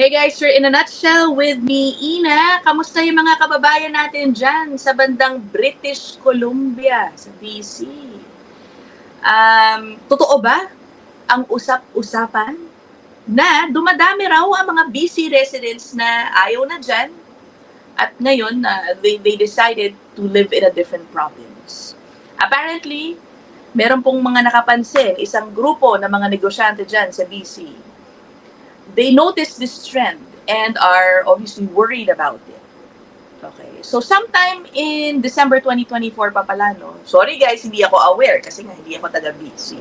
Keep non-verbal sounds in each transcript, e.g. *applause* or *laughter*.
Hey guys, you're in a nutshell with me, Ina. Kamusta yung mga kababayan natin dyan sa bandang British Columbia, sa BC? Um, totoo ba ang usap-usapan na dumadami raw ang mga BC residents na ayaw na dyan at ngayon na they, they decided to live in a different province. Apparently, meron pong mga nakapansin, isang grupo ng mga negosyante dyan sa BC they notice this trend and are obviously worried about it. Okay. So sometime in December 2024 pa pala, no? Sorry guys, hindi ako aware kasi nga hindi ako taga BC.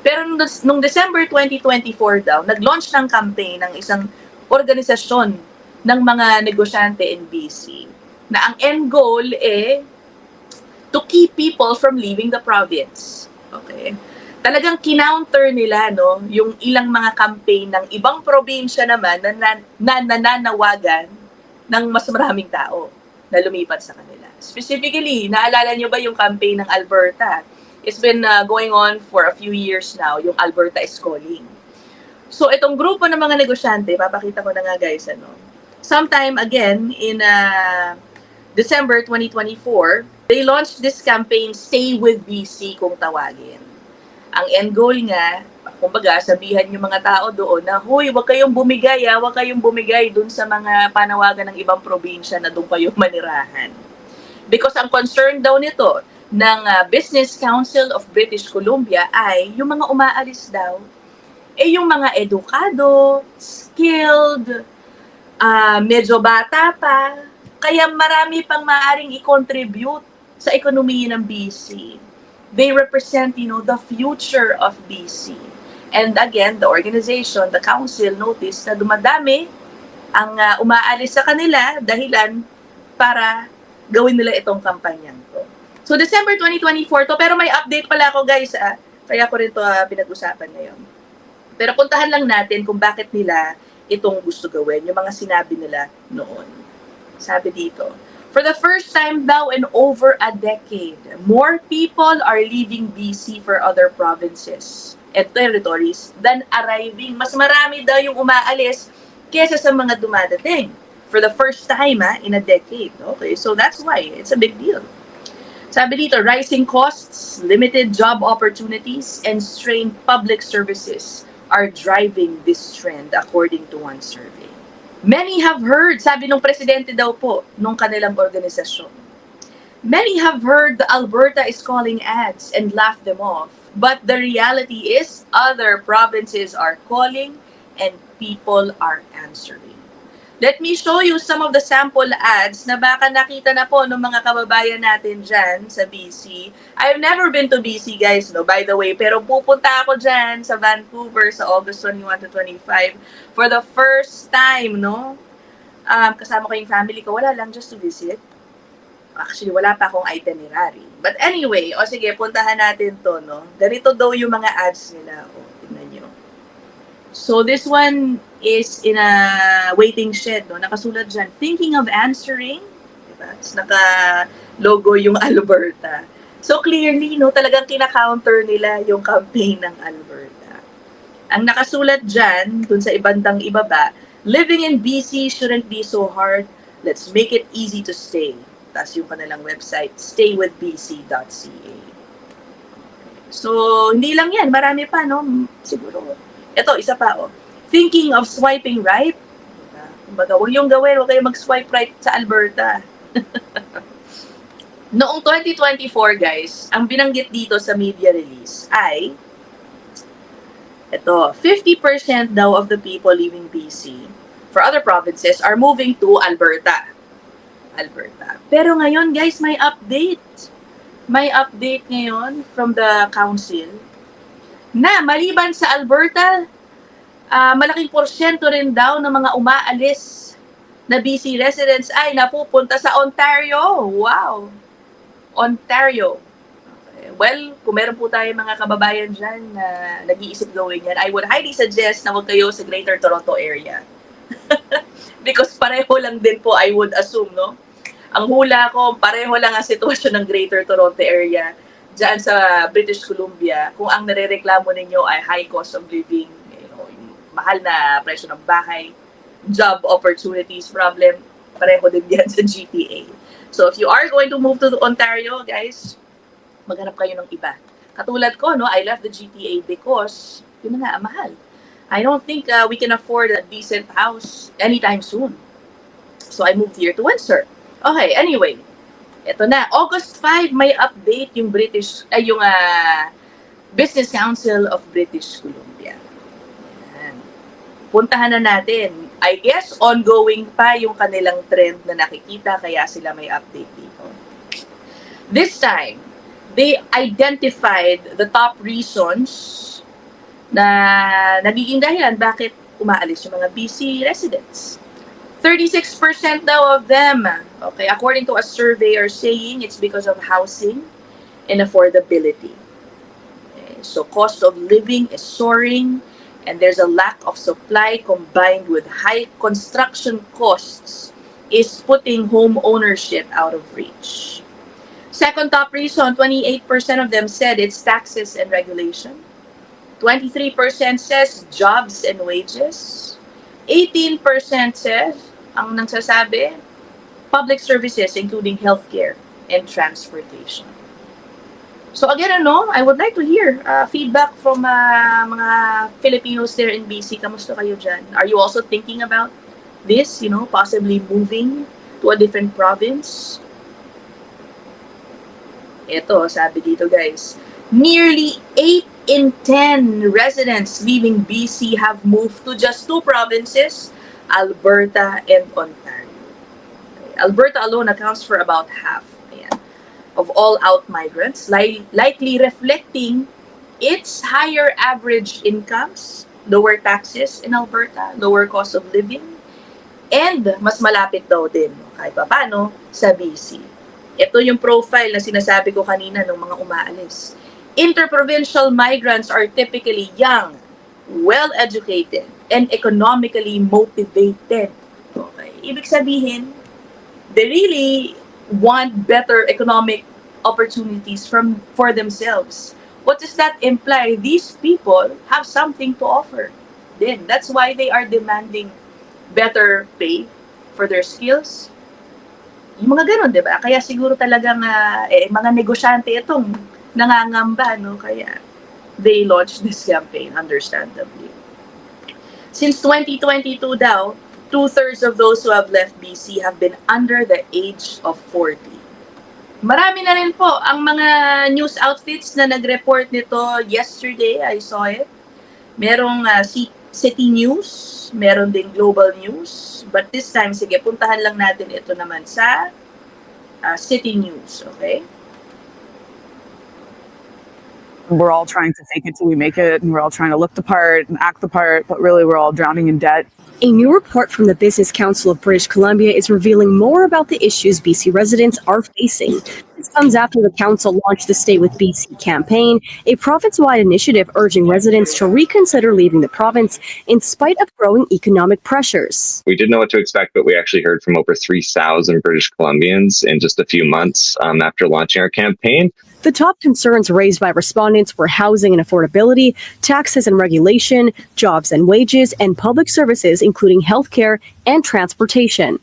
Pero nung, nung December 2024 daw, nag-launch ng campaign ng isang organisasyon ng mga negosyante in BC na ang end goal eh to keep people from leaving the province. Okay talagang kinounter nila no yung ilang mga campaign ng ibang probinsya naman na, na, na nananawagan ng mas maraming tao na lumipat sa kanila. Specifically, naalala niyo ba yung campaign ng Alberta? It's been uh, going on for a few years now, yung Alberta is calling. So itong grupo ng mga negosyante, papakita ko na nga guys, ano, sometime again in uh, December 2024, they launched this campaign, Stay with BC kung tawagin ang end goal nga, kumbaga, sabihan yung mga tao doon na, huy, wag kayong bumigay, ha, wag kayong bumigay dun sa mga panawagan ng ibang probinsya na doon kayo *laughs* manirahan. Because ang concern daw nito ng uh, Business Council of British Columbia ay yung mga umaalis daw, eh yung mga edukado, skilled, uh, medyo bata pa, kaya marami pang maaring i-contribute sa ekonomiya ng BC they represent, you know, the future of BC. And again, the organization, the council noticed na dumadami ang uh, umaalis sa kanila dahilan para gawin nila itong kampanyang. So December 2024 to, pero may update pala ako guys, ah. kaya ko rin to uh, pinag-usapan ngayon. Pero puntahan lang natin kung bakit nila itong gusto gawin, yung mga sinabi nila noon. Sabi dito, For the first time daw in over a decade, more people are leaving BC for other provinces and territories than arriving. Mas marami daw yung umaalis kesa sa mga dumadating. For the first time ha, in a decade. Okay, so that's why it's a big deal. Sabi dito, rising costs, limited job opportunities, and strained public services are driving this trend according to one survey. Many have heard, sabi nung presidente daw po, nung kanilang organisasyon. Many have heard the Alberta is calling ads and laugh them off. But the reality is, other provinces are calling and people are answering. Let me show you some of the sample ads na baka nakita na po ng mga kababayan natin dyan sa BC. I've never been to BC guys, no, by the way, pero pupunta ako dyan sa Vancouver sa August 21 to 25 for the first time, no? Um, kasama ko yung family ko, wala lang, just to visit. Actually, wala pa akong itinerary. But anyway, o sige, puntahan natin to, no? Ganito daw yung mga ads nila. O, tingnan nyo. So this one is in a waiting shed, no? Nakasulat dyan, thinking of answering. Diba? Naka-logo yung *laughs* Alberta. So clearly, no, talagang kina-counter nila yung campaign ng Alberta. Ang nakasulat dyan, dun sa ibandang ibaba, living in BC shouldn't be so hard. Let's make it easy to stay. Tapos yung kanilang website, staywithbc.ca. So, hindi lang yan. Marami pa, no? Siguro ito, isa pa, oh. Thinking of swiping right? Kumbaga, huwag yung gawin, huwag kayo mag-swipe right sa Alberta. *laughs* Noong 2024, guys, ang binanggit dito sa media release ay ito, 50% daw of the people leaving BC for other provinces are moving to Alberta. Alberta. Pero ngayon, guys, may update. May update ngayon from the council na maliban sa Alberta, uh, malaking porsyento rin daw ng mga umaalis na BC residents ay napupunta sa Ontario. Wow! Ontario. Well, kung meron po tayo mga kababayan dyan na nag-iisip gawin yan, I would highly suggest na huwag kayo sa Greater Toronto area. *laughs* Because pareho lang din po, I would assume, no? Ang hula ko, pareho lang ang sitwasyon ng Greater Toronto area dyan sa British Columbia, kung ang narereklamo ninyo ay high cost of living, you know, yung mahal na presyo ng bahay, job opportunities problem. Pareho din yan sa GTA. So if you are going to move to Ontario, guys, maghanap kayo ng iba. Katulad ko, no, I left the GTA because, yun na nga, mahal. I don't think uh, we can afford a decent house anytime soon. So I moved here to Windsor. Okay, anyway. Ito na, August 5, may update yung British, ay yung ah, Business Council of British Columbia. Yan. Puntahan na natin. I guess ongoing pa yung kanilang trend na nakikita kaya sila may update dito. This time, they identified the top reasons na nagiging dahilan bakit umaalis yung mga BC residents. 36% daw of them, okay, according to a survey are saying it's because of housing and affordability. Okay, so cost of living is soaring and there's a lack of supply combined with high construction costs is putting home ownership out of reach. Second top reason, 28% of them said it's taxes and regulation. 23% says jobs and wages. 18% says, ang nagsasabi, public services including healthcare and transportation. So again, ano, I would like to hear uh, feedback from uh, mga Filipinos there in BC. Kamusta kayo dyan? Are you also thinking about this, you know, possibly moving to a different province? Ito, sabi dito guys, nearly 8 in 10 residents leaving BC have moved to just two provinces, Alberta and Ontario. Alberta alone accounts for about half ayan, of all out migrants, li- likely reflecting its higher average incomes, lower taxes in Alberta, lower cost of living, and mas malapit daw din, kahit pa paano, sa BC. Ito yung profile na sinasabi ko kanina ng mga umaalis. Interprovincial migrants are typically young, well-educated, and economically motivated. Okay. Ibig sabihin, they really want better economic opportunities from for themselves. What does that imply? These people have something to offer. Then that's why they are demanding better pay for their skills. Yung mga ganun, di ba? Kaya siguro talagang ah, eh, mga negosyante itong nangangamba, no? Kaya they launched this campaign, understandably. Since 2022 daw, two-thirds of those who have left BC have been under the age of 40. Marami na rin po ang mga news outfits na nag-report nito yesterday. I saw it. Merong C- City News, meron din Global News. But this time, sige, puntahan lang natin ito naman sa ah, City News, okay? We're all trying to fake it till we make it and we're all trying to look the part and act the part but really we're all drowning in debt A new report from the Business Council of British Columbia is revealing more about the issues BC residents are facing. This comes after the council launched the Stay with BC campaign, a province wide initiative urging residents to reconsider leaving the province in spite of growing economic pressures. we didn't know what to expect, but we actually heard from over 3,000 British Columbians in just a few months um, after launching our campaign. The top concerns raised by respondents were housing and affordability, taxes and regulation, jobs and wages, and public services, including healthcare and transportation.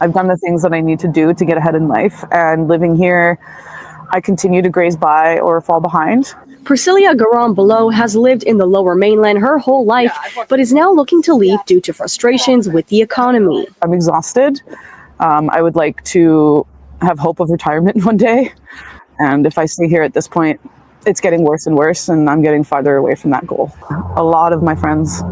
I've done the things that i need to do to get ahead in life and living here i continue to graze by or fall behind. Priscilla Garon Below has lived in the lower mainland her whole life, but is now looking to leave due to frustrations with the economy. i'm exhausted. Um, i would like to have hope of retirement *laughs* one day and if i stay here at this point it's getting worse and worse and i'm getting farther away from that goal. A lot of my friends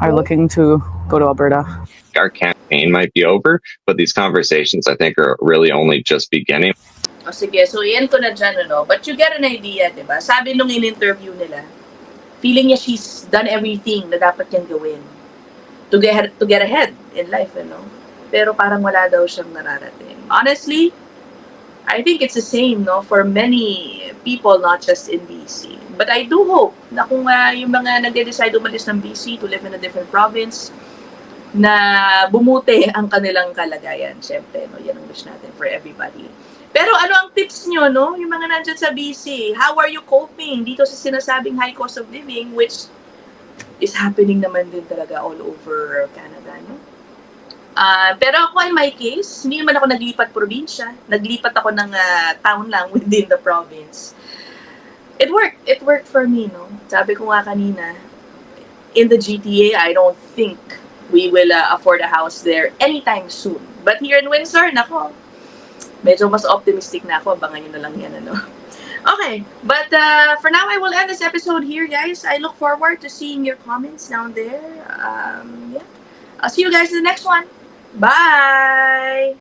are looking to go to alberta Our campaign might be over, but these conversations, I think, are really only just beginning. O sige, so yan ko na dyan, ano. But you get an idea, di ba? Sabi nung in-interview nila, feeling niya she's done everything na dapat niyang gawin to get, to get ahead in life, ano. Pero parang wala daw siyang nararating. Honestly, I think it's the same, no, for many people, not just in BC. But I do hope na kung ah, yung mga nagde-decide umalis ng BC to live in a different province, na bumuti ang kanilang kalagayan. Siyempre, no, yan ang wish natin for everybody. Pero ano ang tips nyo, no? Yung mga nandyan sa BC, how are you coping dito sa sinasabing high cost of living, which is happening naman din talaga all over Canada, no? Ah, pero ako in my case, hindi naman ako naglipat probinsya. Naglipat ako ng ah, town lang within the province. It worked. It worked for me, no? Sabi ko nga kanina, in the GTA, I don't think we will uh, afford a house there anytime soon. But here in Windsor, nako, medyo mas optimistic na ako. Abangan nyo na lang yan, ano? *laughs* Okay, but uh, for now, I will end this episode here, guys. I look forward to seeing your comments down there. Um, yeah. I'll see you guys in the next one. Bye!